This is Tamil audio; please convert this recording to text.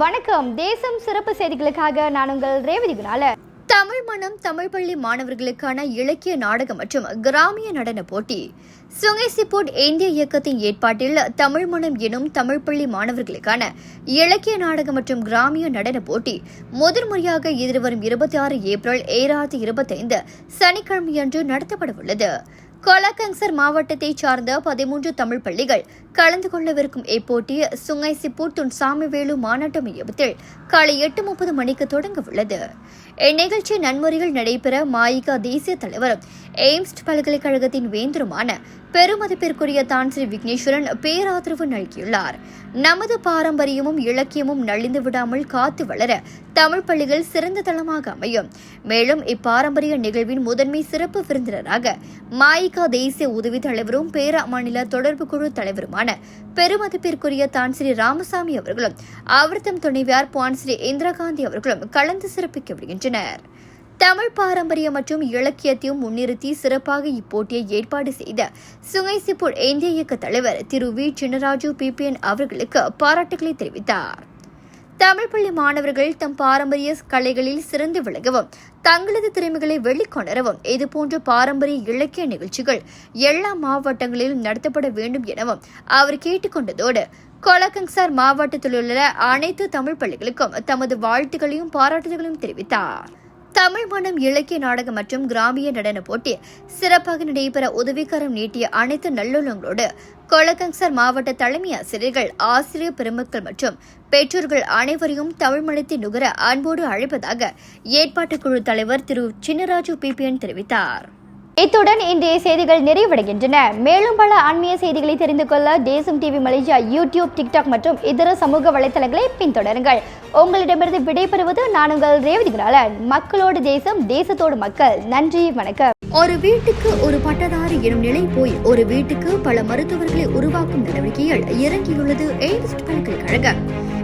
வணக்கம். தேசம் சிறப்பு செய்திகளுக்காக நான் உங்கள் ரேவதி குணால. தமிழ் மனம் தமிழ் பள்ளி மாணவர்களுக்கான இலக்கிய நாடகம் மற்றும் கிராமிய நடன போட்டி. சுங்கைசிப்போட் இந்திய இயக்கத்தின் ஏற்பாட்டில் தமிழ் மனம் எனும் தமிழ் பள்ளி மாணவர்களுக்கான இலக்கிய நாடகம் மற்றும் கிராமிய நடன போட்டி முதன்முறையாக எதிர்வரும் இருபத்தி ஆறு ஏப்ரல் ஏழாயிரத்தி இருபத்தைந்து சனிக்கிழமையன்று நடத்தப்பட உள்ளது கோலாகங்சர் மாவட்டத்தைச் சார்ந்த பதிமூன்று தமிழ் பள்ளிகள் கலந்து கொள்ளவிருக்கும் இப்போட்டி சுங்கை சிப்பூர் துன் சாமிவேலு மாநாட்டு மையத்தில் காலை எட்டு முப்பது மணிக்கு தொடங்க உள்ளது இந்நிகழ்ச்சி நன்முறையில் நடைபெற மாயிகா தேசிய தலைவரும் எய்ம்ஸ் பல்கலைக்கழகத்தின் வேந்தருமான பெருமதிப்பிற்குரிய தான் ஸ்ரீ விக்னேஸ்வரன் பேராதரவு நல்கியுள்ளார். நமது பாரம்பரியமும் இலக்கியமும் நலிந்து விடாமல் காத்து வளர தமிழ் பள்ளிகள் சிறந்த தளமாக அமையும். மேலும் இப்பாரம்பரிய நிகழ்வின் முதன்மை சிறப்பு விருந்தினராக மாயிகா தேசிய உதவி தலைவரும் பேரா மாநில தொடர்பு குழு தலைவருமான பெருமதிப்பிற்குரிய தான் ஸ்ரீ ராமசாமி அவர்களும் அவர்தம் துணைவியார் புவான் ஸ்ரீ இந்திரா காந்தி அவர்களும் கலந்து சிறப்பிக்க வருகின்றனர் தமிழ் பாரம்பரியம் மற்றும் இலக்கியத்தையும் முன்னிறுத்தி சிறப்பாக இப்போட்டியை ஏற்பாடு செய்த சுங்கைசிப்பூர் இந்திய இயக்க தலைவர் திரு வி. சின்னராஜு பிபிஎன் அவர்களுக்கு பாராட்டுகளை தெரிவித்தார். தமிழ் பள்ளி மாணவர்கள் தம் பாரம்பரிய கலைகளில் சிறந்து விளங்கவும் தங்களது திறமைகளை வெளிக்கொணரவும் இதுபோன்ற பாரம்பரிய இலக்கிய நிகழ்ச்சிகள் எல்லா மாவட்டங்களிலும் நடத்தப்பட வேண்டும் எனவும் அவர் கேட்டுக்கொண்டதோடு கொலகங்சார் மாவட்டத்தில் உள்ள அனைத்து தமிழ் பள்ளிகளுக்கும் தமது வாழ்த்துக்களையும் பாராட்டுதல்களையும் தெரிவித்தார். தமிழ் மனம் இலக்கிய நாடகம் மற்றும் கிராமிய நடன போட்டி சிறப்பாக நடைபெற உதவிக்கரம் நீட்டிய அனைத்து நல்லுள்ளங்களோடு கொலகங்சர் மாவட்ட தலைமை ஆசிரியர்கள் ஆசிரியர் பெருமக்கள் மற்றும் பெற்றோர்கள் அனைவரையும் தமிழ் மொழித்தை நுகர அன்போடு அழைப்பதாக ஏற்பாட்டுக் குழு தலைவர் திரு சின்னராஜு பிபிஎன் தெரிவித்தார். இத்துடன் இன்றைய செய்திகள் நிறைவடைகின்றன. மேலும் பல ஆன்மீக செய்திகளை தெரிந்து கொள்ள தேசம் டிவி மலேசியா யூடியூப் டிக்டாக் மற்றும் இதர சமூக வலைத்தளங்களை பின்தொடருங்கள். உங்களிடமிருந்து விடைபெறுவது நான் உங்கள் ரேவதி குணாலன் மக்களோடு தேசம் தேசத்தோடு மக்கள். நன்றி வணக்கம். ஒரு வீட்டுக்கு ஒரு பட்டதாரி எனும் நிலை போய் ஒரு வீட்டுக்கு பல மருத்துவர்களை உருவாக்கும் நடவடிக்கையில் இறங்கியுள்ளது. எய்ம்ஸ் பல்கலைக்கழகம்.